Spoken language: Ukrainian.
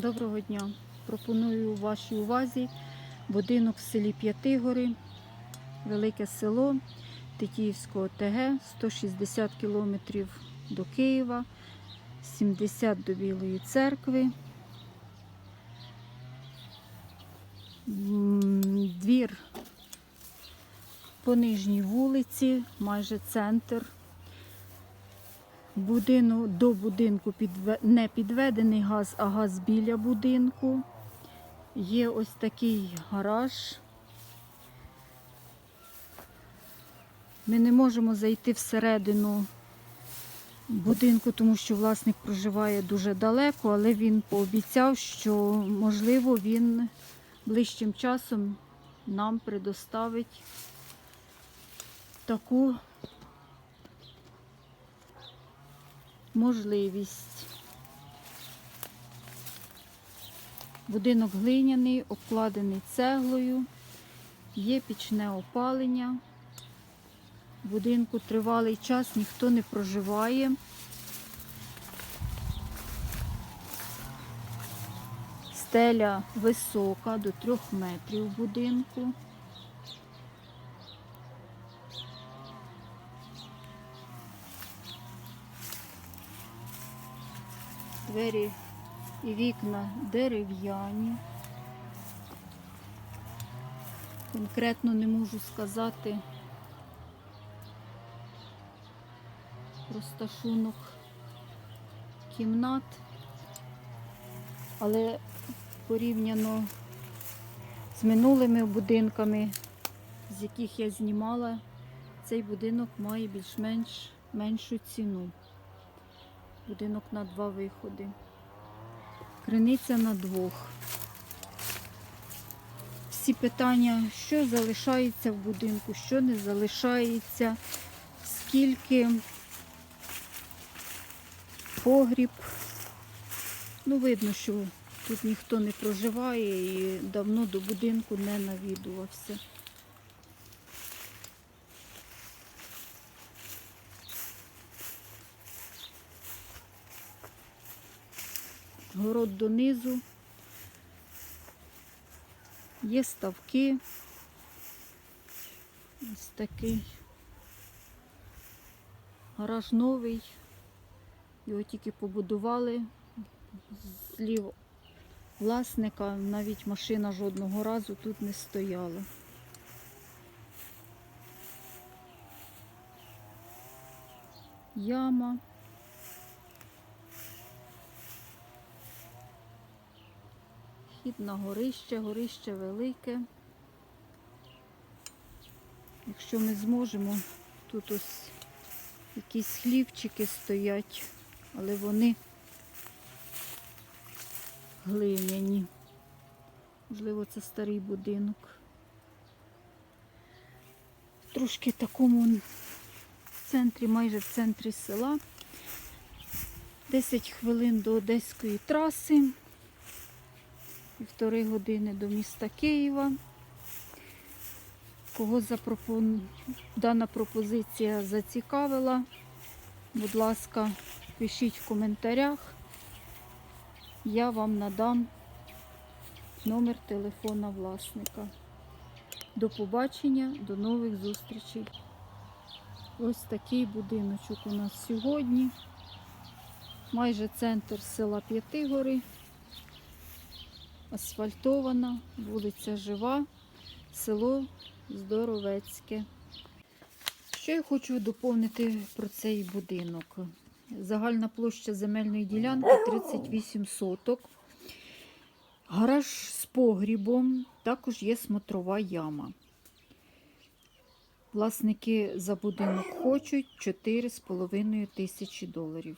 Доброго дня. Пропоную вашій увазі будинок в селі П'ятигори, велике село Тетіївського ТГ, 160 кілометрів до Києва, 70 до Білої церкви. Двір по нижній вулиці, майже центр. Будину, до будинку підве- не підведений газ, а газ біля будинку. Є ось такий гараж. Ми не можемо зайти всередину будинку, тому що власник проживає дуже далеко, але він пообіцяв, що можливо він ближчим часом нам предоставить таку можливість. Будинок глиняний, обкладений цеглою, є пічне опалення. В будинку тривалий час ніхто не проживає. Стеля висока до трьох метрів будинку. Двері і вікна дерев'яні. Конкретно не можу сказати розташунок кімнат, але порівняно з минулими будинками, з яких я знімала, цей будинок має більш-менш меншу ціну. Будинок на два виходи. Криниця на двох. Всі питання, що залишається в будинку, що не залишається, скільки погріб. Ну, видно, що тут ніхто не проживає і давно до будинку не навідувався. Город донизу. Є ставки. Ось такий. Гараж новий. Його тільки побудували. Злів власника навіть машина жодного разу тут не стояла. Яма. Хід на горище, горище велике. Якщо ми зможемо, тут ось якісь хлівчики стоять, але вони глиняні. Можливо, це старий будинок. Трошки такому в центрі, майже в центрі села. 10 хвилин до Одеської траси півтори години до міста Києва. Кого запропон... дана пропозиція зацікавила, будь ласка, пишіть в коментарях. Я вам надам номер телефона власника. До побачення, до нових зустрічей. Ось такий будиночок у нас сьогодні. Майже центр села П'ятигори асфальтована, вулиця жива, село Здоровецьке. Що я хочу доповнити про цей будинок? Загальна площа земельної ділянки 38 соток. Гараж з погрібом, також є смотрова яма. Власники за будинок хочуть 4,5 тисячі доларів.